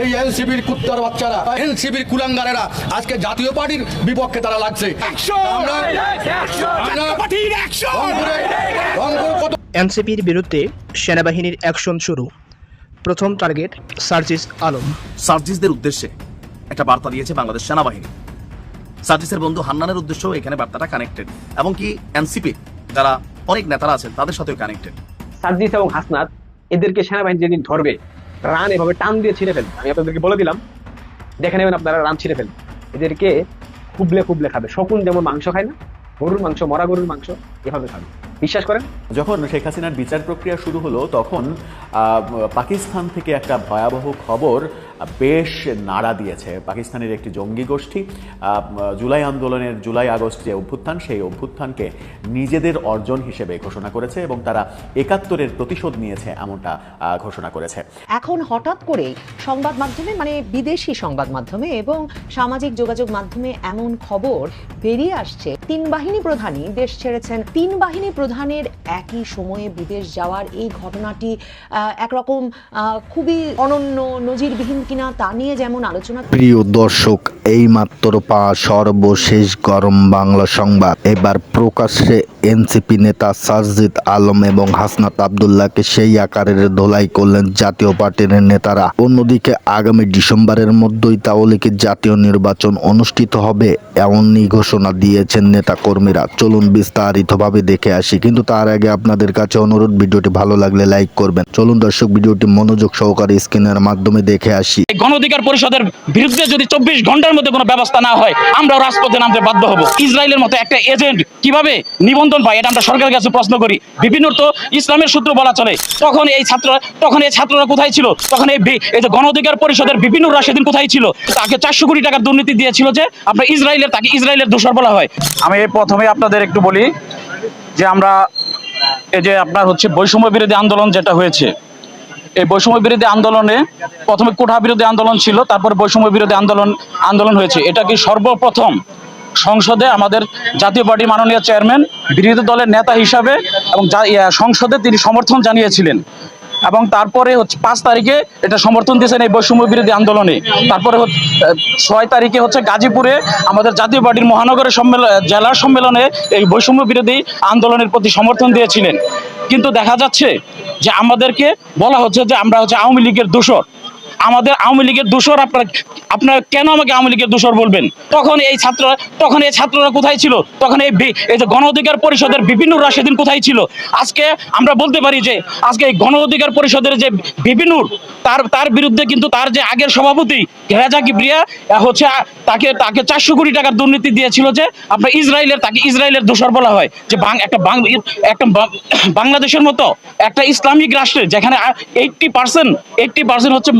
এই এনসিবির কুত্তার বাচ্চারা এনসিবির কুলাঙ্গারেরা আজকে জাতীয় পার্টির বিপক্ষে তারা লাগছে। আমরা আমরা রংপুরে রংপুর কত এনসিপির বিরুদ্ধে সেনাবাহিনীর অ্যাকশন শুরু। প্রথম টার্গেট সার্জিস আলম। সার্জিসদের উদ্দেশ্যে একটা বার্তা দিয়েছে বাংলাদেশ সেনাবাহিনী। সার্জিসের বন্ধু হান্নানের উদ্দেশ্য এখানে বার্তাটা কানেক্টেড এবং কি এনসিপি যারা অনেক নেতারা আছেন তাদের সাথেও কানেক্টেড সার্জিস এবং হাসনাত এদেরকে সেনাবাহিনী যেদিন ধরবে রান এভাবে টান দিয়ে ছিঁড়ে ফেলবে। আমি আপনাদেরকে বলে দিলাম, দেখে নেবেন আপনারা রান ছিঁড়ে ফেলবে। এদেরকে খুবলে খুবলে খাবে। শকুন যেমন মাংস খায় না, গরুর মাংস, মরা গরুর মাংস এভাবে খাবে। বিশ্বাস করেন? যখন শেখ হাসিনার বিচার প্রক্রিয়া শুরু হলো, তখন পাকিস্তান থেকে একটা ভয়াবহ খবর বেশ নাড়া দিয়েছে। পাকিস্তানের একটি জঙ্গি গোষ্ঠী জুলাই আন্দোলনের জুলাই আগস্ট যে অভ্যুত্থান, সেই অভ্যুত্থানকে নিজেদের অর্জন হিসেবে ঘোষণা করেছে এবং তারা একাত্তরের প্রতিশোধ নিয়েছে এমনটা ঘোষণা করেছে। এখন হঠাৎ করেই সংবাদ মাধ্যমে মানে বিদেশি সংবাদ মাধ্যমে এবং সামাজিক যোগাযোগ মাধ্যমে এমন খবর বেরিয়ে আসছে। তিন বাহিনী প্রধানই দেশ ছেড়েছেন। তিন বাহিনী প্রধানের একই সময়ে বিদেশ যাওয়ার এই ঘটনাটি একরকম খুবই অনন্য, নজিরবিহীন কিনা তা নিয়ে যেমন আলোচনা প্রিয় দর্শক এই মাত্র পাওয়া সর্বশেষ গরম বাংলা সংবাদ। এবার প্রকাশ্যে এনসিপি নেতা সাজিদ আলম এবং হাসনাত আবদুল্লাহকে সেই আকারের ধোলাই করলেন জাতীয় পার্টির নেতারা। অন্যদিকে আগামী ডিসেম্বরের মধ্যেই তাহলে কি জাতীয় নির্বাচন অনুষ্ঠিত হবে এমনই ঘোষণা দিয়েছেন নেতা কর্মীরা চলুন বিস্তারিতভাবে দেখে আসি। কিন্তু তার আগে আপনাদের কাছে অনুরোধ, ভিডিওটি ভালো লাগলে লাইক করবেন। চলুন দর্শক, ভিডিওটি মনোযোগ সহকারে স্ক্রিনের মাধ্যমে দেখে আসি। এই গণ অধিকার পরিষদের বিরুদ্ধে যদি চব্বিশ ঘণ্টার মধ্যে কোনো ব্যবস্থা না হয় আমরাও রাজপথে নামতে বাধ্য হব। ইসরায়েলের মতো একটা এজেন্ট কীভাবে নিবন্ধন পায় এটা আমরা সরকারের কাছে প্রশ্ন করি। বিভিন্ন তো ইসলামের সূত্র বলা চলে তখন এই ছাত্র তখন এই ছাত্ররা কোথায় ছিল? তখন এই এই যে গণ অধিকার পরিষদের বিভিন্ন সেদিন কোথায় ছিল? তাকে চারশো কোটি টাকার দুর্নীতি দিয়েছিল যে আপনার ইসরায়েলের তাকে ইসরায়েলের দোষর বলা হয়। আমি প্রথমে আপনাদের একটু বলি যে আমরা এই যে আপনার হচ্ছে বৈষম্য বিরোধী আন্দোলন যেটা হয়েছে এই বৈষম্য বিরোধী আন্দোলনে প্রথমে কোঠা বিরোধী আন্দোলন ছিল, তারপরে বৈষম্য বিরোধী আন্দোলন আন্দোলন হয়েছে। এটা কি সর্বপ্রথম সংসদে আমাদের জাতীয় পার্টি মাননীয় চেয়ারম্যান, বিরোধী দলের নেতা হিসাবে এবং সংসদে তিনি সমর্থন জানিয়েছিলেন। এবং তারপরে হচ্ছে পাঁচ তারিখে এটা সমর্থন দিয়েছেন এই বৈষম্য বিরোধী আন্দোলনে। তারপরে ছয় তারিখে হচ্ছে গাজীপুরে আমাদের জাতীয় পার্টির মহানগরের সম্মেলন জেলার সম্মেলনে এই বৈষম্য বিরোধী আন্দোলনের প্রতি সমর্থন দিয়েছিলেন। কিন্তু দেখা যাচ্ছে যে আমাদেরকে বলা হচ্ছে যে আমরা হচ্ছে আওয়ামী লীগের দোষর। আমাদের আওয়ামী লীগের দোষর আপনার আপনার কেন আমাকে আওয়ামী লীগের দোষর বলবেন? তখন এই ছাত্র তখন এই ছাত্ররা কোথায় ছিল? তখন এই এই যে গণ অধিকার পরিষদের বিভিন্ন সেদিন কোথায় ছিল? আজকে আমরা বলতে পারি যে, আজকে এই গণ অধিকার পরিষদের যে বিভিন্ন, তার তার বিরুদ্ধে কিন্তু তার যে আগের সভাপতি রেজা কিবরিয়া হচ্ছে তাকে তাকে চারশো কোটি টাকার দুর্নীতি দিয়েছিল যে, আপনার ইসরায়েলের তাকে ইসরায়েলের দোষর বলা হয়। যে একটা একটা বাংলাদেশের মতো একটা ইসলামিক রাষ্ট্রে যেখানে এইটটি পার্সেন্ট এইটটি পার্সেন্ট হচ্ছে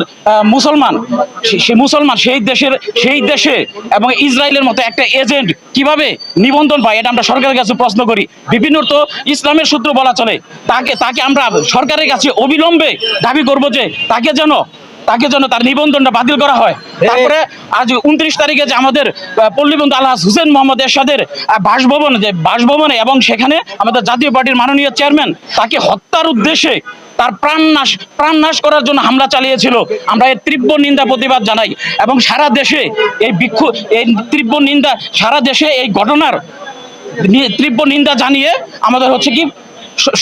মুসলমান। সে- মুসলমান, সেই দেশের সেই দেশে এবং ইসরায়েলের মতো একটা এজেন্ট কীভাবে নিবন্ধন পায়, এটা আমরা সরকারের কাছে প্রশ্ন করি। বিভিন্ন তো ইসলামের সূত্র বলা চলে, তাকে তাকে আমরা সরকারের কাছে অবিলম্বে দাবি করব যে তাকে যেন তাকে যেন তার নিবন্ধনটা বাতিল করা হয়। তারপরে আজ উনত্রিশ তারিখে যে আমাদের পল্লীবন্ধু আল্লাহ হুসেন মোহাম্মদ এরশাদের বাসভবন যে বাসভবনে এবং সেখানে আমাদের জাতীয় পার্টির মাননীয় চেয়ারম্যান তাকে হত্যার উদ্দেশ্যে তার প্রাণনাশ প্রাণনাশ করার জন্য হামলা চালিয়েছিল। আমরা এর তীব্র নিন্দা প্রতিবাদ জানাই এবং সারা দেশে এই বিক্ষোভ এই তীব্র নিন্দা সারা দেশে এই ঘটনার তীব্র নিন্দা জানিয়ে আমাদের হচ্ছে কি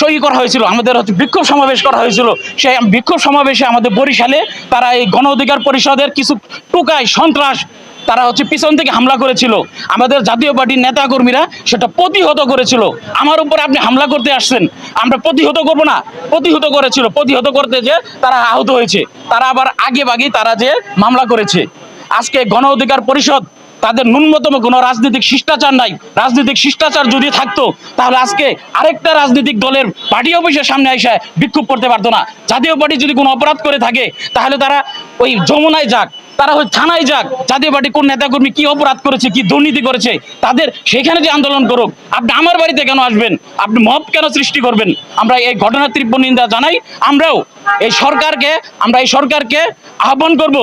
সই করা হয়েছিল, আমাদের হচ্ছে বিক্ষোভ সমাবেশ করা হয়েছিল। সেই বিক্ষোভ সমাবেশে আমাদের বরিশালে তারা এই গণ অধিকার পরিষদের কিছু টুকাই সন্ত্রাস তারা হচ্ছে পিছন থেকে হামলা করেছিল। আমাদের জাতীয় পার্টির নেতা কর্মীরা সেটা প্রতিহত করেছিল। আমার উপর আপনি হামলা করতে আসছেন, আমরা প্রতিহত করব না। প্রতিহত করেছিল, প্রতিহত করতে যে তারা আহত হয়েছে। তারা আবার আগে বাগে তারা যে মামলা করেছে। আজকে গণ অধিকার পরিষদ তাদের ন্যূনতম কোনো রাজনৈতিক শিষ্টাচার নাই। রাজনৈতিক শিষ্টাচার যদি থাকতো, তাহলে আজকে আরেকটা রাজনৈতিক দলের পার্টি অফিসের সামনে এসে বিক্ষোভ করতে পারতো না। জাতীয় পার্টি যদি কোনো অপরাধ করে থাকে, তাহলে তারা ওই যমুনায় যাক, তারা ওই থানায় যাক, জাতীয় পার্টি কোন নেতাকর্মী কি অপরাধ করেছে, কি দুর্নীতি করেছে, তাদের সেখানে যে আন্দোলন করুক, আপনি আমার বাড়িতে কেন আসবেন? আপনি মব কেন সৃষ্টি করবেন? আমরা এই ঘটনার তীব্র নিন্দা জানাই। আমরাও এই সরকারকে, আমরা এই সরকারকে আহ্বান করব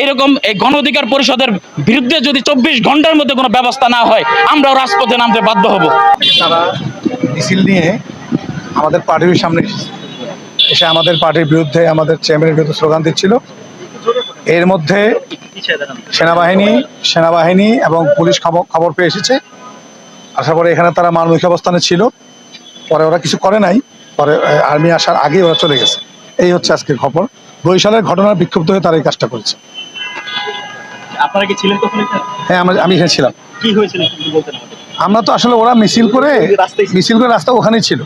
এইরকম এই গণ অধিকার পরিষদের বিরুদ্ধে যদি চব্বিশ ঘণ্টার মধ্যে কোনো ব্যবস্থা না হয়, আমরাও রাজপথে নামতে বাধ্য হব। তারা মিছিল নিয়ে আমাদের পার্টির সামনে এসে আমাদের পার্টির বিরুদ্ধে আমাদের চেয়ারম্যানের বিরুদ্ধে স্লোগান দিচ্ছিল। এর মধ্যে সেনাবাহিনী সেনাবাহিনী এবং পুলিশ খবর খবর পেয়ে এসেছে। আসার পরে এখানে তারা মানবিক অবস্থানে ছিল। পরে ওরা কিছু করে নাই। পরে আর্মি আসার আগে ওরা চলে গেছে। এই হচ্ছে আজকের খবর। বরিশালের ঘটনার বিক্ষুব্ধ হয়ে তারা এই কাজটা করেছে। আপনারা কি ছিলেন তখন হ্যাঁ আমি এখানে ছিলাম। কি হয়েছিল বলতেন আমরা তো আসলে ওরা মিছিল করে মিছিল করে রাস্তা ওখানেই ছিল।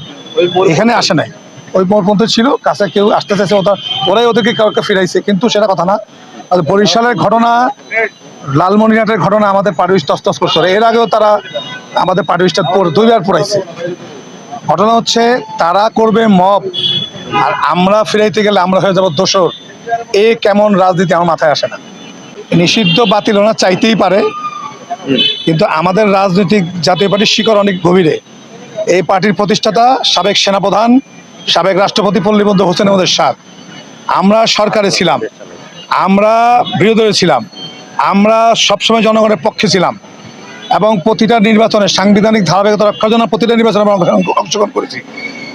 এখানে আসে নাই। ওই মোড় ছিল। কাছে কেউ আসতে চাইছে ওটা ওরাই ওদেরকে কাউকে ফিরাইছে। কিন্তু সেটা কথা না। আর বরিশালের ঘটনা লালমনিরহাটের ঘটনা আমাদের পারুইশ তস্তস করছে। এর আগেও তারা আমাদের পারুইশটা দুইবার পড়াইছে। ঘটনা হচ্ছে তারা করবে মব। আর আমরা ফিরাইতে গেলে আমরা হয়ে যাব দোষর। এ কেমন রাজনীতি আমার মাথায় আসে না। নিষিদ্ধ, বাতিল ওনা চাইতেই পারে। কিন্তু আমাদের রাজনৈতিক জাতীয় পার্টির শিকড় অনেক গভীরে। এই পার্টির প্রতিষ্ঠাতা সাবেক সেনাপ্রধান, সাবেক রাষ্ট্রপতি পল্লীবন্ধু হোসেন আমাদের সাথ আমরা সরকারে ছিলাম। আমরা বিরোধী ছিলাম। আমরা সবসময় জনগণের পক্ষে ছিলাম। এবং প্রতিটা নির্বাচনে সাংবিধানিক ধারাবাহিকতা রক্ষার জন্য প্রতিটা নির্বাচনে আমরা অংশ- অংশগ্রহণ করেছি।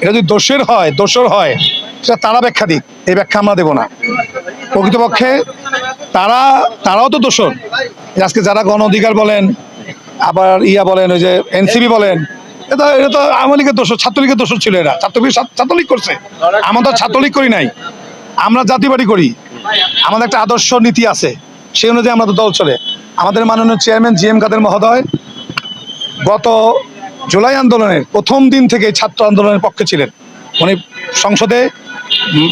এটা যদি দোষের হয়, দোষর হয়, সেটা তারা ব্যাখ্যা দিক। এই ব্যাখ্যা আমরা দেবো না। প্রকৃতপক্ষে তারা, তারাও তো দোষর। আজকে যারা গণ অধিকার বলেন, আবার ইয়া বলেন, ওই যে এনসিবি বলেন, এটা এটা তো আওয়ামী লীগের দোষ ছাত্রলীগের দোষ ছিল এরা। ছাত্রলীগ ছাত্রলীগ করছে। আমরা তো ছাত্রলীগ করি নাই। আমরা জাতিবাড়ি করি। আমাদের একটা আদর্শ নীতি আছে। সেই অনুযায়ী আমরা তো দল চলে। আমাদের মাননীয় চেয়ারম্যান জি এম কাদের মহোদয় গত জুলাই আন্দোলনের প্রথম দিন থেকে ছাত্র আন্দোলনের পক্ষে ছিলেন। উনি সংসদে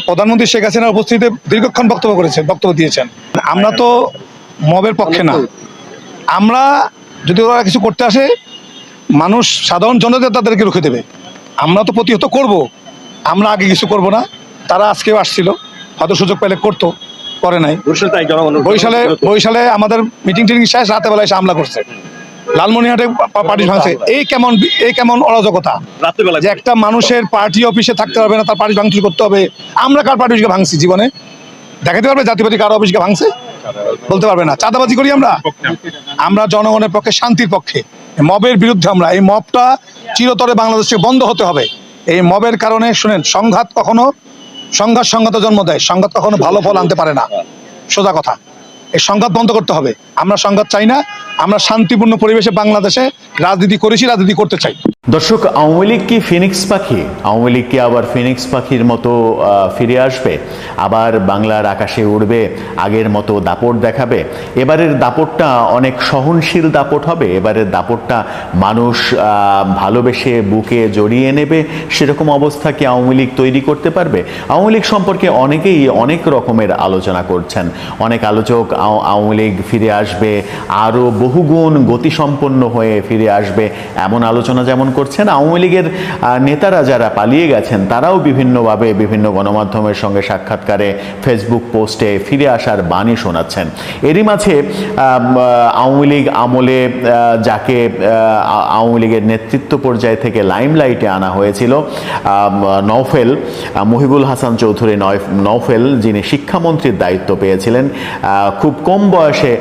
প্রধানমন্ত্রী শেখ হাসিনার উপস্থিতিতে দীর্ঘক্ষণ বক্তব্য করেছেন বক্তব্য দিয়েছেন। আমরা তো মবের পক্ষে না। আমরা যদি ওরা কিছু করতে আসে মানুষ সাধারণ জনতা তাদেরকে রুখে দেবে। আমরা তো প্রতিহত করব। আমরা আগে কিছু করব না। তারা আজকেও আসছিল। হয়তো সুযোগ পেলে করতো করে নাই। বরিশাল বরিশালে আমাদের মিটিং টিটিং শেষ রাতে বেলায় এসে হামলা করছে। লালমনিহাটে পার্টি ভাঙছে। এই কেমন এই কেমন অরাজকতা? যে একটা মানুষের পার্টি অফিসে থাকতে পারবে না তার পার্টি ভাঙচুর করতে হবে। আমরা কার পার্টি অফিসকে ভাঙছি জীবনে? দেখাতে পারবে জাতীয় পার্টি কার অফিসকে ভাঙছে? বলতে পারবে না। চাঁদাবাজি করি আমরা? আমরা জনগণের পক্ষে শান্তির পক্ষে। মবের বিরুদ্ধে আমরা। এই মবটা চিরতরে বাংলাদেশে বন্ধ হতে হবে। এই মবের কারণে শুনেন সংঘাত কখনো সংঘাত সংঘাত জন্ম দেয়। সংঘাত কখনো ভালো ফল আনতে পারে না। সোজা কথা। এই সংঘাত বন্ধ করতে হবে। আমরা সংঘাত চাই না, আমরা শান্তিপূর্ণ পরিবেশে বাংলাদেশে রাজনীতি করেছি, রাজনীতি করতে চাই। দর্শক, আওয়ামী লীগ কি ফিনিক্স পাখি? আওয়ামী লীগ কি আবার ফিনিক্স পাখির মতো ফিরে আসবে? আবার বাংলার আকাশে উড়বে, আগের মতো দাপট দেখাবে? এবারের দাপটটা অনেক সহনশীল দাপট হবে। এবারের দাপটটা মানুষ ভালোবেসে বুকে জড়িয়ে নেবে। সেরকম অবস্থা কি আওয়ামী লীগ তৈরি করতে পারবে? আওয়ামী লীগ সম্পর্কে অনেকেই অনেক রকমের আলোচনা করছেন। অনেক আলোচক আও- আওয়ামী লীগ ফিরে আসবে, আরও বহুগুণ গতিসম্পন্ন হয়ে ফিরে আসবে। এমন আলোচনা যেমন করছেন। আওয়ামী লীগের নেতারা যারা পালিয়ে গেছেন, তারাও বিভিন্নভাবে বিভিন্ন গণমাধ্যমের সঙ্গে সাক্ষাৎকারে ফেসবুক পোস্টে ফিরে আসার বাণী শোনাচ্ছেন। এরই মাঝে আওয়ামী লীগ আমলে যাকে আওয়ামী লীগের নেতৃত্ব পর্যায় থেকে লাইমলাইটে আনা হয়েছিল নওফেল মহিবুল হাসান চৌধুরী নয়- নওফেল, যিনি শিক্ষামন্ত্রীর দায়িত্ব পেয়েছিলেন খুব কম বয়সে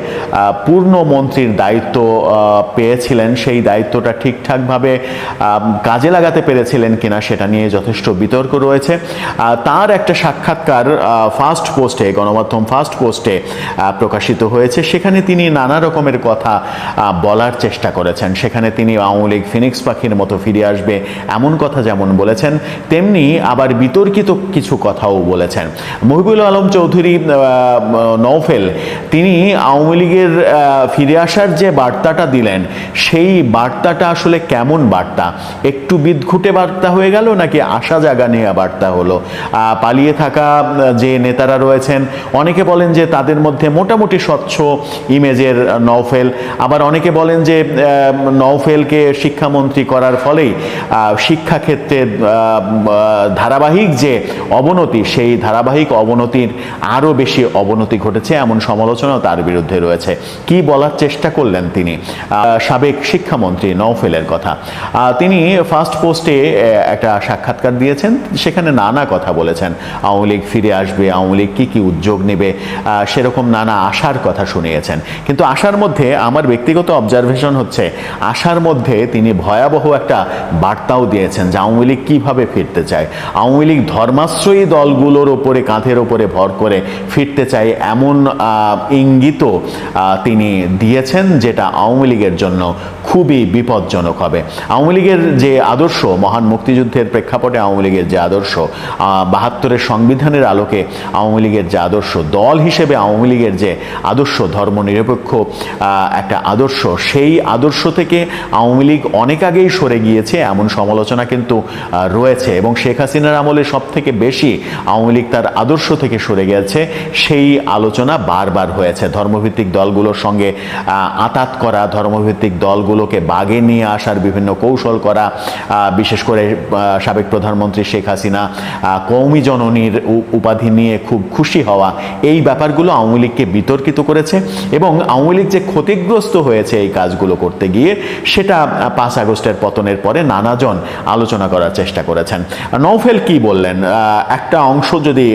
পূর্ণ মন্ত্রীর দায়িত্ব পেয়েছিলেন। সেই দায়িত্বটা ঠিকঠাকভাবে কাজে লাগাতে পেরেছিলেন কিনা সেটা নিয়ে যথেষ্ট বিতর্ক রয়েছে। তার একটা সাক্ষাৎকার ফার্স্ট পোস্টে গণমাধ্যম ফার্স্ট পোস্টে প্রকাশিত হয়েছে। সেখানে তিনি নানা রকমের কথা বলার চেষ্টা করেছেন। সেখানে তিনি আওয়ামী লীগ ফিনিক্স পাখির মতো ফিরে আসবে এমন কথা যেমন বলেছেন তেমনি আবার বিতর্কিত কিছু কথাও বলেছেন। মহিবুল আলম চৌধুরী আহ, নওফেল তিনি আওয়ামী লীগের ফিরে আসার যে বার্তাটা দিলেন সেই বার্তাটা আসলে কেমন বার্তা? একটু বিদঘুটে বার্তা হয়ে গেল নাকি আশা জাগা নিয়ে বার্তা হলো? পালিয়ে থাকা যে নেতারা রয়েছেন, অনেকে বলেন যে তাদের মধ্যে মোটামুটি স্বচ্ছ ইমেজের নওফেল। আবার অনেকে বলেন যে নওফেলকে শিক্ষামন্ত্রী করার ফলেই শিক্ষাক্ষেত্রে ধারাবাহিক যে অবনতি, সেই ধারাবাহিক অবনতির আরও বেশি অবনতি ঘটেছে, এমন সমালোচনাও তার বিরুদ্ধে রয়েছে। কি বলার চেষ্টা করলেন তিনি? সাবেক শিক্ষামন্ত্রী নওফেলের কথা। তিনি ফার্স্ট পোস্টে একটা সাক্ষাৎকার দিয়েছেন সেখানে নানা কথা বলেছেন। আওয়ামী লীগ ফিরে আসবে আওয়ামী লীগ কী কী উদ্যোগ নেবে সেরকম নানা আশার কথা শুনিয়েছেন। কিন্তু আশার মধ্যে আমার ব্যক্তিগত অবজারভেশন হচ্ছে আশার মধ্যে তিনি ভয়াবহ একটা বার্তাও দিয়েছেন যে আওয়ামী লীগ কীভাবে ফিরতে চায়। আওয়ামী লীগ ধর্মাশ্রয়ী দলগুলোর ওপরে কাঁধের ওপরে ভর করে ফিরতে চায় এমন আহ, ইঙ্গিতও তিনি দিয়েছেন যেটা আওয়ামী লীগের জন্য খুবই বিপজ্জনক হবে। আওয়ামী লীগের যে আদর্শ, মহান মুক্তিযুদ্ধের প্রেক্ষাপটে আওয়ামী লীগের যে আদর্শ বাহাত্তরের সংবিধানের আলোকে আওয়ামী লীগের যে আদর্শ দল হিসেবে আওয়ামী লীগের যে আদর্শ, ধর্মনিরপেক্ষ একটা আদর্শ, সেই আদর্শ থেকে আওয়ামী লীগ অনেক আগেই সরে গিয়েছে, এমন সমালোচনা কিন্তু রয়েছে। এবং শেখ হাসিনার আমলে সব থেকে বেশি আওয়ামী লীগ তার আদর্শ থেকে সরে গেছে, সেই আলোচনা বারবার হয়েছে। ধর্মভিত্তিক দলগুলোর সঙ্গে আতাত করা, ধর্মভিত্তিক দলগুলোকে বাগে নিয়ে আসার বিভিন্ন কৌশল করা বিশেষ করে সাবেক প্রধানমন্ত্রী শেখ হাসিনা কৌমি জননীর উপাধি নিয়ে খুব খুশি হওয়া, এই ব্যাপারগুলো আওয়ামী লীগকে বিতর্কিত করেছে এবং আওয়ামী লীগ যে ক্ষতিগ্রস্ত হয়েছে এই কাজগুলো করতে গিয়ে, সেটা পাঁচ আগস্টের পতনের পরে নানাজন আলোচনা করার চেষ্টা করেছেন। নৌফেল কি বললেন? একটা অংশ যদি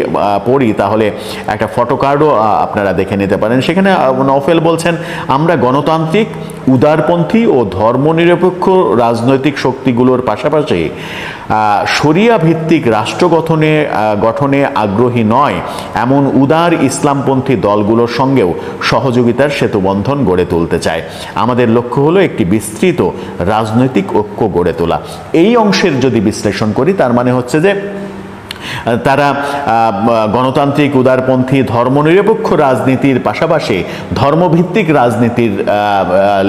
পড়ি তাহলে একটা ফটোকার্ডও আপনারা দেখে নিতে পারেন। সেখানে নৌফেল বলছেন, আমরা গণতান্ত্রিক, উদারপন্থী ও ধর্মনিরপেক্ষ রাজনৈতিক শক্তিগুলোর পাশাপাশি সরিয়া ভিত্তিক রাষ্ট্র গঠনে গঠনে আগ্রহী নয় এমন উদার ইসলামপন্থী দলগুলোর সঙ্গেও সহযোগিতার সেতুবন্ধন গড়ে তুলতে চায়। আমাদের লক্ষ্য হলো একটি বিস্তৃত রাজনৈতিক ঐক্য গড়ে তোলা। এই অংশের যদি বিশ্লেষণ করি, তার মানে হচ্ছে যে তারা গণতান্ত্রিক উদারপন্থী ধর্মনিরপেক্ষ রাজনীতির পাশাপাশি ধর্মভিত্তিক রাজনীতির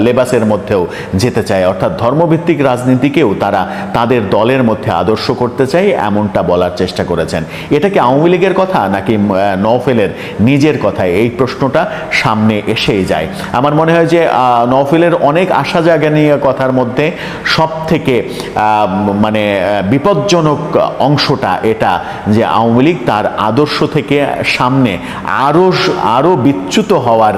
লেবাসের মধ্যেও যেতে চায়। অর্থাৎ ধর্মভিত্তিক রাজনীতিকেও তারা তাদের দলের মধ্যে আদর্শ করতে চায় এমনটা বলার চেষ্টা করেছেন। এটা কি আওয়ামী লীগের কথা নাকি নওফেলের নিজের কথা? এই প্রশ্নটা সামনে এসেই যায়। আমার মনে হয় যে নওফেলের অনেক আশা জায়গা নিয়ে কথার মধ্যে সব থেকে মানে বিপজ্জনক অংশটা এটা যে আওয়ামী লীগ তার আদর্শ থেকে সামনে আরও আরও বিচ্যুত হওয়ার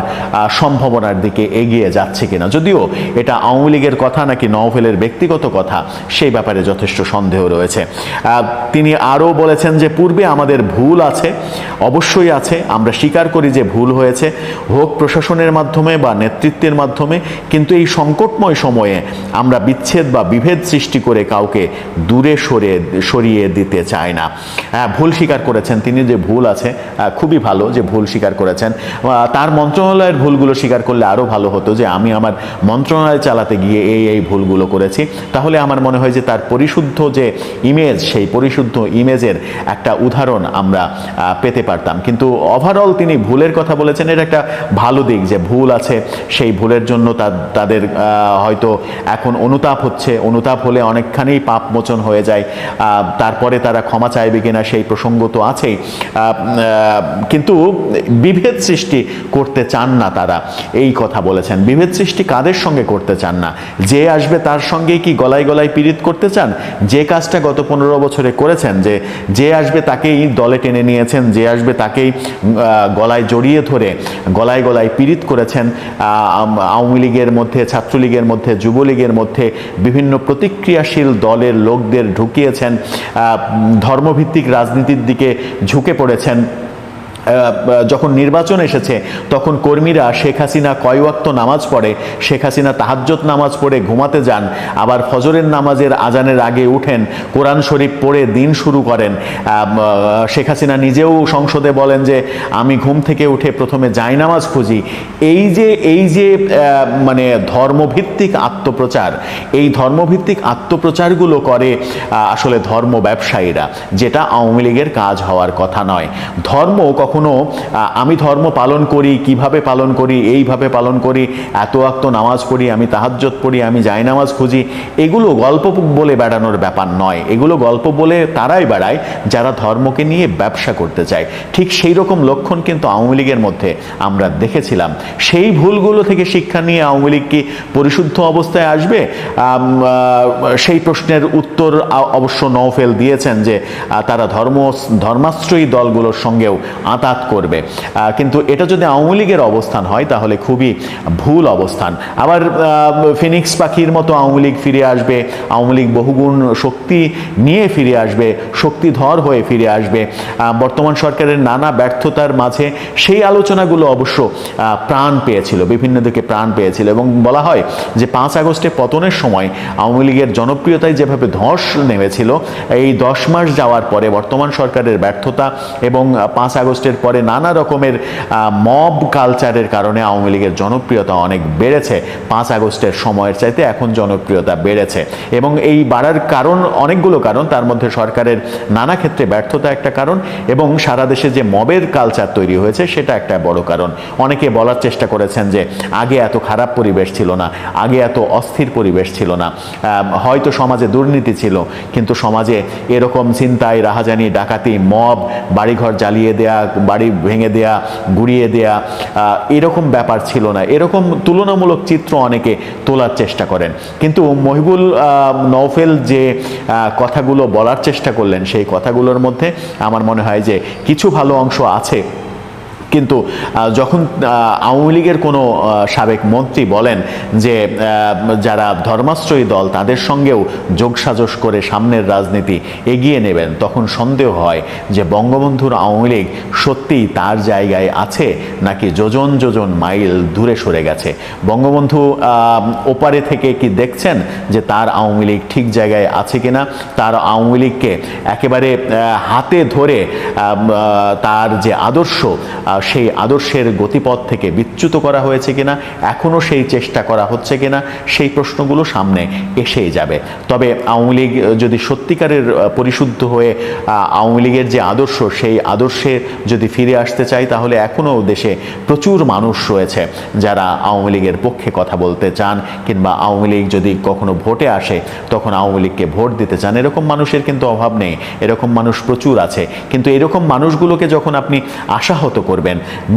সম্ভাবনার দিকে এগিয়ে যাচ্ছে কিনা। যদিও এটা আওয়ামী লীগের কথা নাকি নওফেলের ব্যক্তিগত কথা, সেই ব্যাপারে যথেষ্ট সন্দেহ রয়েছে। তিনি আরও বলেছেন যে পূর্বে আমাদের ভুল আছে, অবশ্যই আছে, আমরা স্বীকার করি যে ভুল হয়েছে হোক প্রশাসনের মাধ্যমে বা নেতৃত্বের মাধ্যমে, কিন্তু এই সংকটময় সময়ে আমরা বিচ্ছেদ বা বিভেদ সৃষ্টি করে কাউকে দূরে সরে সরিয়ে দিতে চাই না। আহ, ভুল স্বীকার করেছেন। তিনি যে ভুল আছে খুবই ভালো যে ভুল স্বীকার করেছেন। তার মন্ত্রণালয়ের ভুলগুলো স্বীকার করলে আরও ভালো হতো যে আমি আমার মন্ত্রণালয় চালাতে গিয়ে এই এই ভুলগুলো করেছি। তাহলে আমার মনে হয় যে তার পরিশুদ্ধ যে ইমেজ সেই পরিশুদ্ধ ইমেজের একটা উদাহরণ আমরা পেতে পারতাম। কিন্তু ওভারঅল তিনি ভুলের কথা বলেছেন এটা একটা ভালো দিক যে ভুল আছে সেই ভুলের জন্য তাদের হয়তো এখন অনুতাপ হচ্ছে। অনুতাপ হলে অনেকখানি পাপ মোচন হয়ে যায়। তারপরে তারা ক্ষমা চাইবে কিনা সেই প্রসঙ্গ তো আছেই। কিন্তু বিভেদ সৃষ্টি করতে চান না তারা, এই কথা বলেছেন। বিভেদ সৃষ্টি কাদের সঙ্গে করতে চান না? যে আসবে তার সঙ্গেই কি গলায় গলায় পীড়িত করতে চান? যে কাজটা গত পনেরো বছরে করেছেন, যে যে আসবে তাকেই দলে টেনে নিয়েছেন, যে আসবে তাকেই গলায় জড়িয়ে ধরে গলায় গলায় পীড়িত করেছেন আওয়ামী লীগের মধ্যে, ছাত্রলীগের মধ্যে, যুবলীগের মধ্যে বিভিন্ন প্রতিক্রিয়াশীল দলের লোকদের ঢুকিয়েছেন ধর্মভিত্তিক রাজনীতির দিকে ঝুঁকে পড়েছেন যখন নির্বাচন এসেছে, তখন কর্মীরা শেখ হাসিনা কয় নামাজ পড়ে, শেখ হাসিনা তাহাজ্জত নামাজ পড়ে ঘুমাতে যান, আবার ফজরের নামাজের আজানের আগে উঠেন, কোরআন শরীফ পড়ে দিন শুরু করেন। শেখ হাসিনা নিজেও সংসদে বলেন যে, আমি ঘুম থেকে উঠে প্রথমে যাই জায়নামাজ খুঁজি। এই যে এই যে মানে ধর্মভিত্তিক আত্মপ্রচার, এই ধর্মভিত্তিক আত্মপ্রচারগুলো করে আসলে ধর্ম ব্যবসায়ীরা, যেটা আওয়ামী লীগের কাজ হওয়ার কথা নয়। ধর্ম কখনো আহ, আমি ধর্ম পালন করি কীভাবে পালন করি এইভাবে পালন করি এত আক্ত নামাজ পড়ি আমি তাহাজ্জত পড়ি আমি জায়নামাজ খুঁজি এগুলো গল্প বলে বেড়ানোর ব্যাপার নয়। এগুলো গল্প বলে তারাই বেড়ায় যারা ধর্মকে নিয়ে ব্যবসা করতে চায়। ঠিক সেই রকম লক্ষণ কিন্তু আওয়ামী লীগের মধ্যে আমরা দেখেছিলাম। সেই ভুলগুলো থেকে শিক্ষা নিয়ে আওয়ামী লীগ কি পরিশুদ্ধ অবস্থায় আসবে? সেই প্রশ্নের উত্তর অবশ্য নওফেল দিয়েছেন যে তারা ধর্ম ধর্মাশ্রয়ী দলগুলোর সঙ্গেও আতা যাতায়াত করবে। কিন্তু এটা যদি আওয়ামী লীগের অবস্থান হয়, তাহলে খুবই ভুল অবস্থান। আবার ফিনিক্স পাখির মতো আওয়ামী লীগ ফিরে আসবে, আওয়ামী লীগ বহুগুণ শক্তি নিয়ে ফিরে আসবে, শক্তিধর হয়ে ফিরে আসবে। বর্তমান সরকারের নানা ব্যর্থতার মাঝে সেই আলোচনাগুলো অবশ্য প্রাণ পেয়েছিল, বিভিন্ন দিকে প্রাণ পেয়েছিল। এবং বলা হয় যে পাঁচ আগস্টে পতনের সময় আওয়ামী লীগের জনপ্রিয়তায় যেভাবে ধস নেমেছিল, এই দশ মাস যাওয়ার পরে বর্তমান সরকারের ব্যর্থতা এবং পাঁচ আগস্টের পরে নানা রকমের মব কালচারের কারণে আওয়ামী লীগের জনপ্রিয়তা অনেক বেড়েছে। পাঁচ আগস্টের সময়ের চাইতে এখন জনপ্রিয়তা বেড়েছে। এবং এই বাড়ার কারণ, অনেকগুলো কারণ, তার মধ্যে সরকারের নানা ক্ষেত্রে ব্যর্থতা একটা কারণ এবং সারা দেশে যে মবের কালচার তৈরি হয়েছে সেটা একটা বড় কারণ। অনেকে বলার চেষ্টা করেছেন যে, আগে এত খারাপ পরিবেশ ছিল না, আগে এত অস্থির পরিবেশ ছিল না। হয়তো সমাজে দুর্নীতি ছিল, কিন্তু সমাজে এরকম চিন্তায় রাহাজানি, ডাকাতি মব বাড়িঘর জ্বালিয়ে দেয়া বাড়ি ভেঙে দেয়া, গুড়িয়ে দেয়া এরকম ব্যাপার ছিল না। এরকম তুলনামূলক চিত্র অনেকে তোলার চেষ্টা করেন। কিন্তু মহিবুল নৌফেল যে কথাগুলো বলার চেষ্টা করলেন, সেই কথাগুলোর মধ্যে আমার মনে হয় যে কিছু ভালো অংশ আছে। কিন্তু যখন আওয়ামী লীগের কোনো সাবেক মন্ত্রী বলেন যে যারা ধর্মাশ্রয়ী দল, তাদের সঙ্গেও যোগসাজশ করে সামনের রাজনীতি এগিয়ে নেবেন, তখন সন্দেহ হয় যে বঙ্গবন্ধুর আওয়ামী লীগ সত্যিই তার জায়গায় আছে নাকি যোজন যোজন মাইল দূরে সরে গেছে। বঙ্গবন্ধু ওপারে থেকে কি দেখছেন যে তার আওয়ামী লীগ ঠিক জায়গায় আছে কিনা? তার আওয়ামী লীগকে একেবারে হাতে ধরে তার যে আদর্শ সেই আদর্শের গতিপথ থেকে বিচ্যুত করা হয়েছে কিনা, এখনও সেই চেষ্টা করা হচ্ছে কিনা, সেই প্রশ্নগুলো সামনে এসেই যাবে। তবে আওয়ামী লীগ যদি সত্যিকারের পরিশুদ্ধ হয়ে আওয়ামী লীগের যে আদর্শ, সেই আদর্শে যদি ফিরে আসতে চাই, তাহলে এখনও দেশে প্রচুর মানুষ রয়েছে যারা আওয়ামী লীগের পক্ষে কথা বলতে চান, কিংবা আওয়ামী লীগ যদি কখনো ভোটে আসে, তখন আওয়ামী লীগকে ভোট দিতে চান। এরকম মানুষের কিন্তু অভাব নেই। এরকম মানুষ প্রচুর আছে। কিন্তু এরকম মানুষগুলোকে যখন আপনি আশাহত করবেন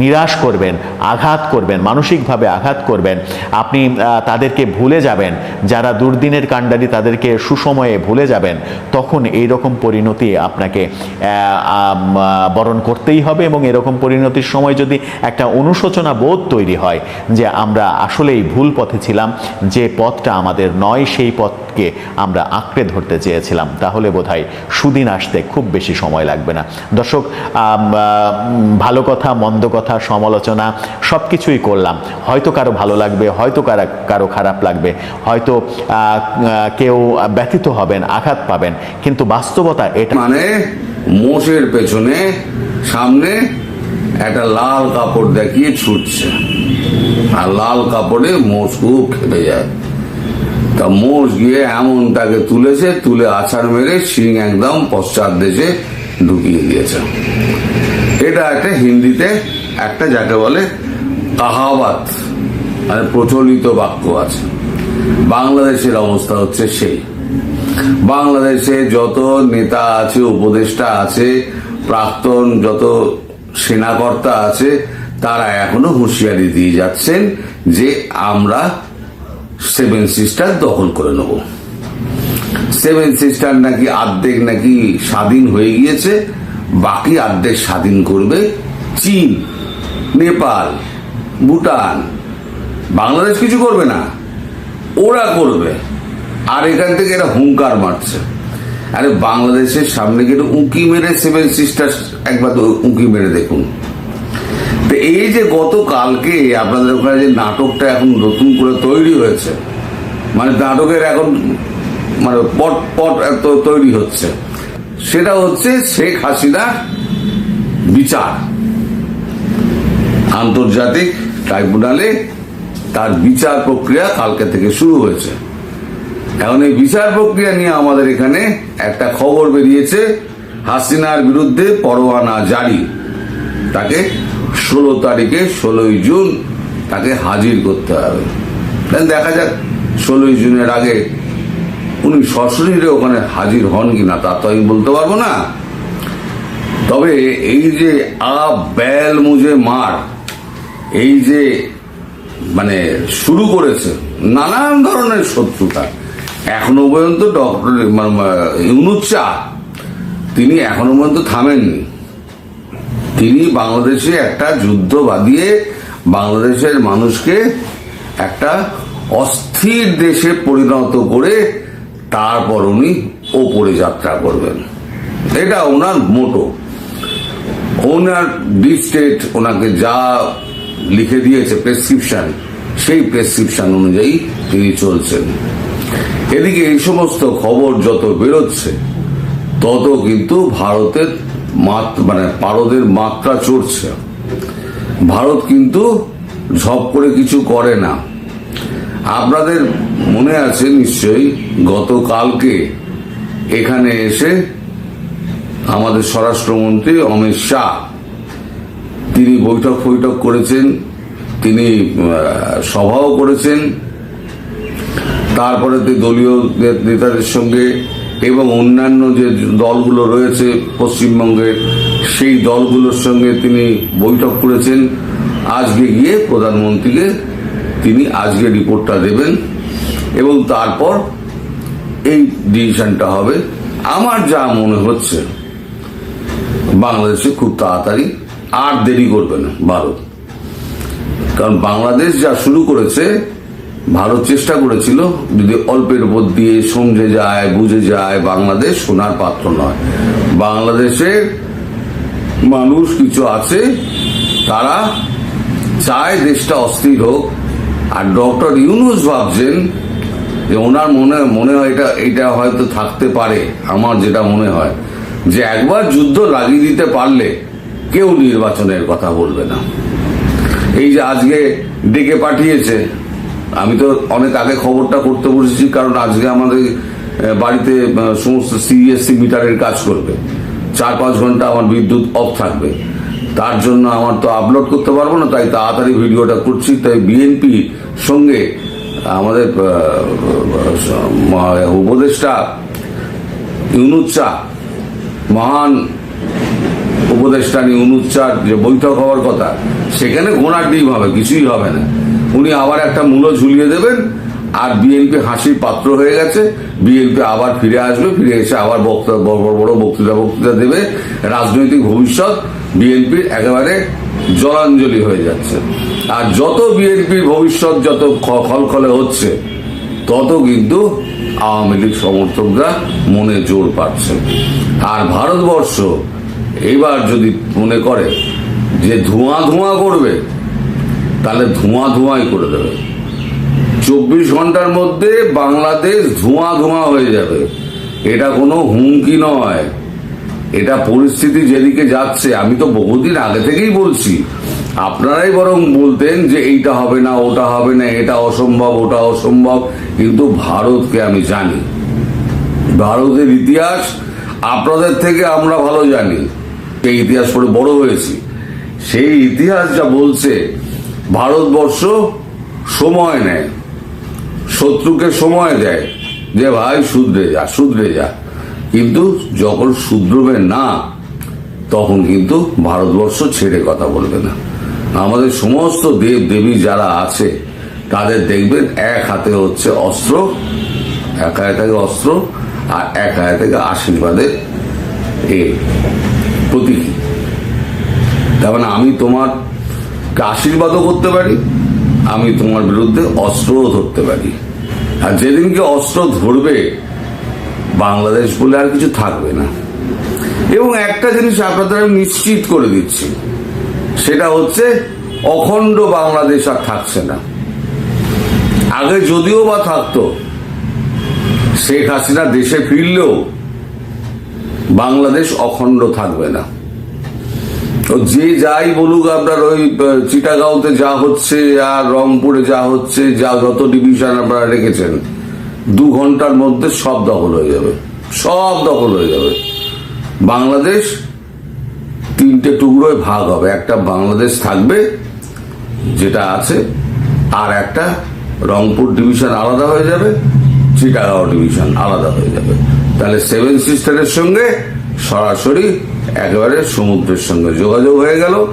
নিরাশ করবেন, আঘাত করবেন, মানসিকভাবে আঘাত করবেন। আপনি তাদেরকে ভুলে যাবেন। যারা দুর্দিনের কাণ্ডারি তাদেরকে সুসময়ে ভুলে যাবেন। তখন এই রকম পরিণতি আপনাকে বরণ করতেই হবে এবং এরকম পরিণতির সময় যদি একটা অনুশোচনা বোধ তৈরি হয় যে আমরা আসলেই ভুল পথে ছিলাম, যে পথটা আমাদের নয়, সেই পথকে আমরা আঁকড়ে ধরতে চেয়েছিলাম, তাহলে বোধহয় সুদিন আসতে খুব বেশি সময় লাগবে না। দর্শক ভালো কথা মন্দ কথা, সমালোচনা সব কিছুই করলাম। হয়তো কারও ভালো লাগবে, হয়তো কারও কারও খারাপ লাগবে। হয়তো কেউ ব্যথিত হবেন, আঘাত পাবেন। কিন্তু বাস্তবতা এটা মানে মোষের পেছনে, সামনে একটা লাল কাপড় দেখিয়ে ছুটছে। আর লাল কাপড়ে মোষ খুব খেপে যায়। তা মোষ গিয়ে এমন তাকে তুলেছে, তুলে আছাড় মেরে শিং একদম পশ্চাৎ দেশে ঢুকিয়ে দিয়েছে। এটা একটা হিন্দিতে একটা যাকে বলে কাহাবাত মানে প্রচলিত বাক্য আছে। বাংলাদেশের অবস্থা হচ্ছে সেই। বাংলাদেশে যত নেতা আছে, উপদেষ্টা আছে, প্রাক্তন যত সেনাকর্তা আছে, তারা এখনও হুঁশিয়ারি দিয়ে যাচ্ছেন যে আমরা সেভেন সিস্টার দখল করে নেব। সেভেন সিস্টার নাকি অর্ধেক নাকি স্বাধীন হয়ে গিয়েছে বাকি অর্ধেক স্বাধীন করবে চীন, নেপাল, ভুটান। বাংলাদেশ কিছু করবে না, ওরা করবে। আর এখান থেকে এরা হুঙ্কার মারছে। আরে বাংলাদেশের সামনে গিয়ে উঁকি মেরে সেভেন সিস্টার একবার উঁকি মেরে দেখুন। তো এই যে গতকালকে আপনাদের ওখানে যে নাটকটা এখন নতুন করে তৈরি হয়েছে মানে নাটকের এখন মানে পট পট তৈরি হচ্ছে। সেটা হচ্ছে শেখ হাসিনার বিচার। আন্তর্জাতিক ট্রাইব্যুনালে তার বিচার প্রক্রিয়া কালকে থেকে শুরু হয়েছে। এখন এই বিচার প্রক্রিয়া নিয়ে আমাদের এখানে একটা খবর বেরিয়েছে, হাসিনার বিরুদ্ধে পরোয়ানা জারি। তাকে ষোলো তারিখে, ষোলোই জুন তাকে হাজির করতে হবে। দেখা যাক, ষোলোই জুনের আগে উনি সশরীরে ওখানে হাজির হন কিনা তা তো আমি বলতে পারব না। তবে এই যে আ, ব্যাল, মুজে, মার, এই যে মানে শুরু করেছে, নানান ধরনের শত্রুতা। এখনও পর্যন্ত ডক্টর ইউনুচ্চা তিনি এখনও পর্যন্ত থামেননি। তিনি বাংলাদেশে একটা যুদ্ধ বাঁধিয়ে বাংলাদেশের মানুষকে একটা অস্থির দেশে পরিণত করে তারপর উনি ওপরে যাত্রা করবেন। এটা ওনার মোটো। ওনার ডিপ স্টেট ওনাকে যা লিখে দিয়েছে প্রেসক্রিপশন সেই প্রেসক্রিপশন অনুযায়ী তিনি চলছেন। এদিকে এই সমস্ত খবর যত বেরোচ্ছে, তত কিন্তু ভারতের মানে পারদের মাত্রা চড়ছে। ভারত কিন্তু ঝপ করে কিছু করে না। আপনাদের মনে আছে নিশ্চয়ই, গতকালকে এখানে এসে আমাদের স্বরাষ্ট্রমন্ত্রী অমিত শাহ, তিনি বৈঠক বৈঠক করেছেন, তিনি সভাও করেছেন, তারপরে দলীয় নেতাদের সঙ্গে এবং অন্যান্য যে দলগুলো রয়েছে পশ্চিমবঙ্গের সেই দলগুলোর সঙ্গে তিনি বৈঠক করেছেন। আজকে গিয়ে প্রধানমন্ত্রীকে তিনি আজকে রিপোর্টটা দেবেন এবং তারপর এই ডিসিশনটা হবে। আমার যা মনে হচ্ছে, বাংলাদেশে খুব তাড়াতাড়ি আর দেরি করবে না ভারত। কারণ বাংলাদেশ যা শুরু করেছে, ভারত চেষ্টা করেছিল যদি অল্পের উপর দিয়ে সমঝে যায়, বুঝে যায়, বাংলাদেশ সোনার পাত্র নয়। বাংলাদেশে মানুষ কিছু আছে, তারা চায় দেশটা অস্থির হোক আর ডক্টর ইউনুস ভাবছেন যে ওনার মনে মনে হয় এটা এটা হয়তো থাকতে পারে, আমার যেটা মনে হয়, যে একবার যুদ্ধ লাগিয়ে দিতে পারলে কেউ নির্বাচনের কথা বলবে না। এই যে আজকে ডেকে পাঠিয়েছে, আমি তো অনেক আগে খবরটা করতে বসেছি, কারণ আজকে আমাদের বাড়িতে সমস্ত সিএসসি মিটারের কাজ করবে। চার পাঁচ ঘণ্টা আমার বিদ্যুৎ অফ থাকবে। তার জন্য আমার তো আপলোড করতে পারব না, তাই তাড়াতাড়ি ভিডিওটা করছি। তাই বিএনপি সঙ্গে আমাদের উপদেষ্টা ইউনুচ্চা মহান উপদেষ্টা নিয়ে অনুচ্চার যে বৈঠক হওয়ার কথা, সেখানে ঘোড়ার ডিম হবে, কিছুই হবে না। উনি আবার একটা মূল্য ঝুলিয়ে দেবেন, আর বিএনপি হাসির পাত্র হয়ে গেছে। বিএনপি আবার ফিরে আসবে, ফিরে এসে আবার বক্তব্য বড় বড় বক্তৃতা বক্তৃতা দেবে। রাজনৈতিক ভবিষ্যৎ বিএনপির একেবারে জলাঞ্জলি হয়ে যাচ্ছে। আর যত বিএনপির ভবিষ্যৎ যত খলখলে হচ্ছে, তত কিন্তু আওয়ামী লীগ সমর্থকরা মনে জোর পাচ্ছে। আর ভারতবর্ষ এবার যদি মনে করে যে ধোঁয়া ধোঁয়া করবে, তাহলে ধোঁয়া ধোঁয়াই করে দেবে। চব্বিশ ঘণ্টার মধ্যে বাংলাদেশ ধোঁয়া ধোঁয়া হয়ে যাবে। এটা কোনো হুমকি নয়। এটা পরিস্থিতি যেদিকে যাচ্ছে, আমি তো বহুদিন আগে থেকেই বলছি, আপনারাই বরং বলতেন যে এইটা হবে না, ওটা হবে না, এটা অসম্ভব, ওটা অসম্ভব, কিন্তু ভারতকে আমি জানি। ভারতের ইতিহাস আপনাদের থেকে আমরা ভালো জানি, সেই ইতিহাস পড়ে বড় হয়েছি। সেই ইতিহাস যা বলছে, ভারতবর্ষ সময় নেয়, শত্রুকে সময় দেয়, যে ভাই শুধরে যা শুধরে যা। কিন্তু যখন শুধরবে না, তখন কিন্তু ভারতবর্ষ ছেড়ে কথা বলবে না। আমাদের সমস্ত দেব দেবী যারা আছে, তাদের দেখবেন এক হাতে হচ্ছে অস্ত্র, এক হাতে থাকে অস্ত্র আর এক হাতে থেকে আশীর্বাদের এ প্রতীকী। তার মানে আমি তোমার আশীর্বাদও করতে পারি, আমি তোমার বিরুদ্ধে অস্ত্রও ধরতে পারি। আর যেদিনকে অস্ত্র ধরবে বাংলাদেশ বলে আর কিছু থাকবে না। এবং একটা জিনিস আপনাদের আমি নিশ্চিত করে দিচ্ছি, সেটা হচ্ছে অখণ্ড বাংলাদেশ আর থাকছে না। আগে যদিও বা থাকতো, শেখ হাসিনা দেশে ফিরলেও বাংলাদেশ অখণ্ড থাকবে না। তো যে যাই বলুক আপনার ওই চিটাগাঁওতে যা হচ্ছে, আর রংপুরে যা হচ্ছে, যা যত ডিভিশন আপনারা রেখেছেন দু ঘণ্টার মধ্যে সব দখল হয়ে যাবে। সব দখল হয়ে যাবে। বাংলাদেশ তিনটে টুকরোয় ভাগ হবে। একটা বাংলাদেশ থাকবে, যেটা আছে, আর একটা রংপুর ডিভিশন আলাদা হয়ে যাবে, চিটাগাঁও ডিভিশন আলাদা হয়ে যাবে। তাহলে সেভেন সিস্টারের সঙ্গে সরাসরি একেবারে সমুদ্রের সঙ্গে যোগাযোগ হয়ে গেল।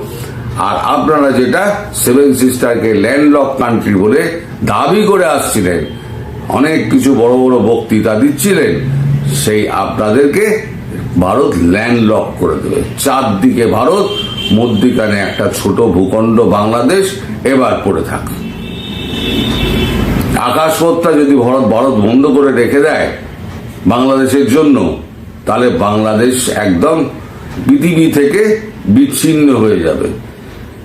আর আপনারা যেটা সেভেন সিস্টারকে ল্যান্ডলক কান্ট্রি বলে দাবি করে আসছিলেন অনেক কিছু বড় বড় বক্তৃতা দিচ্ছিলেন, সেই আপনাদেরকে ভারত ল্যান্ডলক করে দেবে। চারদিকে ভারত, মধ্যিখানে একটা ছোট ভূখণ্ড বাংলাদেশ, এবার পড়ে থাকে। আকাশপথটা যদি ভারত ভারত বন্ধ করে রেখে দেয় বাংলাদেশের জন্য, তাহলে বাংলাদেশ একদম পৃথিবী থেকে বিচ্ছিন্ন হয়ে যাবে।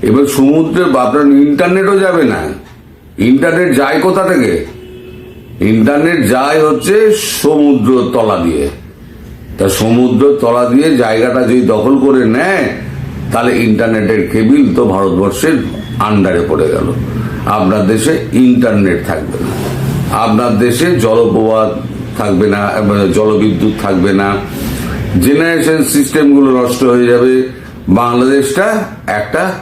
এবার সমুদ্রে আপনার ইন্টারনেটও যাবে না। ইন্টারনেট যায় কোথা থেকে? ইন্টারনেট যায় হচ্ছে সমুদ্র তলা দিয়ে। তা সমুদ্র তলা দিয়ে জায়গাটা যদি দখল করে নেয়, তাহলে ইন্টারনেটের কেবিল তো ভারতবর্ষের আন্ডারে পড়ে গেল। আপনার দেশে ইন্টারনেট থাকবে না। আপনার দেশে জলপ্রবাহ থাকবে না এবং জলবিদ্যুৎ থাকবে না। জেনারেশন সিস্টেমগুলো নষ্ট হয়ে যাবে। বাংলাদেশটা একটা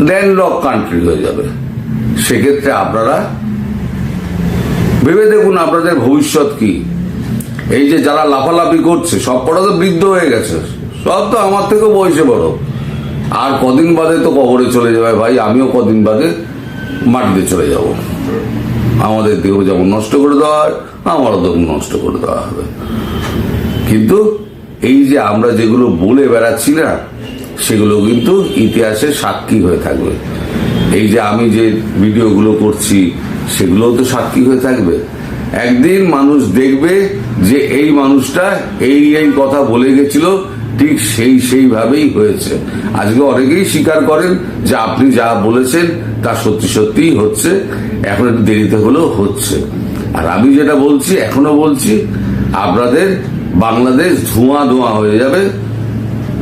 ল্যান্ডলক কান্ট্রি হয়ে যাবে। সেক্ষেত্রে আপনারা ভেবে দেখুন আপনাদের ভবিষ্যৎ কি। এই যে যারা লাফালাফি করছে সব কটা তো বৃদ্ধ হয়ে গেছে। সব তো আমার থেকেও বয়সে বড়। আর কদিন বাদে তো কবরে চলে যাবে। ভাই, আমিও কদিন বাদে মাটিতে চলে যাব। আমাদের দেহ যেমন নষ্ট করে দেওয়া হয়, আমারও তখন নষ্ট করে দেওয়া হবে। কিন্তু এই যে আমরা যেগুলো বলে বেড়াচ্ছি না, সেগুলো কিন্তু ইতিহাসে সাক্ষী হয়ে থাকবে। এই যে আমি যে ভিডিওগুলো করছি সেগুলোও তো সাক্ষী হয়ে থাকবে। একদিন মানুষ দেখবে যে এই মানুষটা এই এই কথা বলে গেছিল, ঠিক সেই সেইভাবেই হয়েছে। আজকে অনেকেই স্বীকার করেন যে আপনি যা বলেছেন তা সত্যি সত্যিই হচ্ছে, এখন একটু দেরিতে হলেও হচ্ছে। আর আমি যেটা বলছি, এখনও বলছি, আপনাদের বাংলাদেশ ধোঁয়া ধোঁয়া হয়ে যাবে।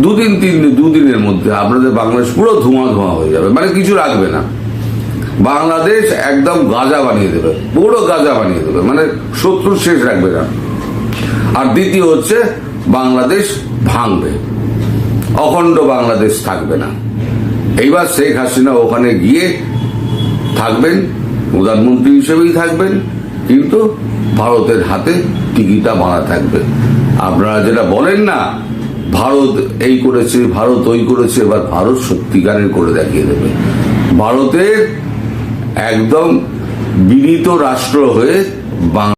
দুদিন, তিন দিন দুদিনের মধ্যে আপনাদের বাংলাদেশ পুরো ধোঁয়া ধোঁয়া হয়ে যাবে। মানে কিছু রাখবে না। বাংলাদেশ একদম গাজা বানিয়ে দেবে, পুরো গাজা বানিয়ে দেবে মানে শত্রু শেষ রাখবে না। আর দ্বিতীয় হচ্ছে, বাংলাদেশ ভাঙবে, অখণ্ড বাংলাদেশ থাকবে না। এইবার শেখ হাসিনা ওখানে গিয়ে থাকবেন, প্রধানমন্ত্রী হিসেবেই থাকবেন, কিন্তু ভারতের হাতে টিকিটা বাঁধা থাকবে। আপনারা যেটা বলেন না, ভারত এই করেছে, ভারত ওই করেছে, এবার ভারত সত্যিকারের করে দেখিয়ে দেবে। ভারতের একদম বিনীত রাষ্ট্র হয়ে বাং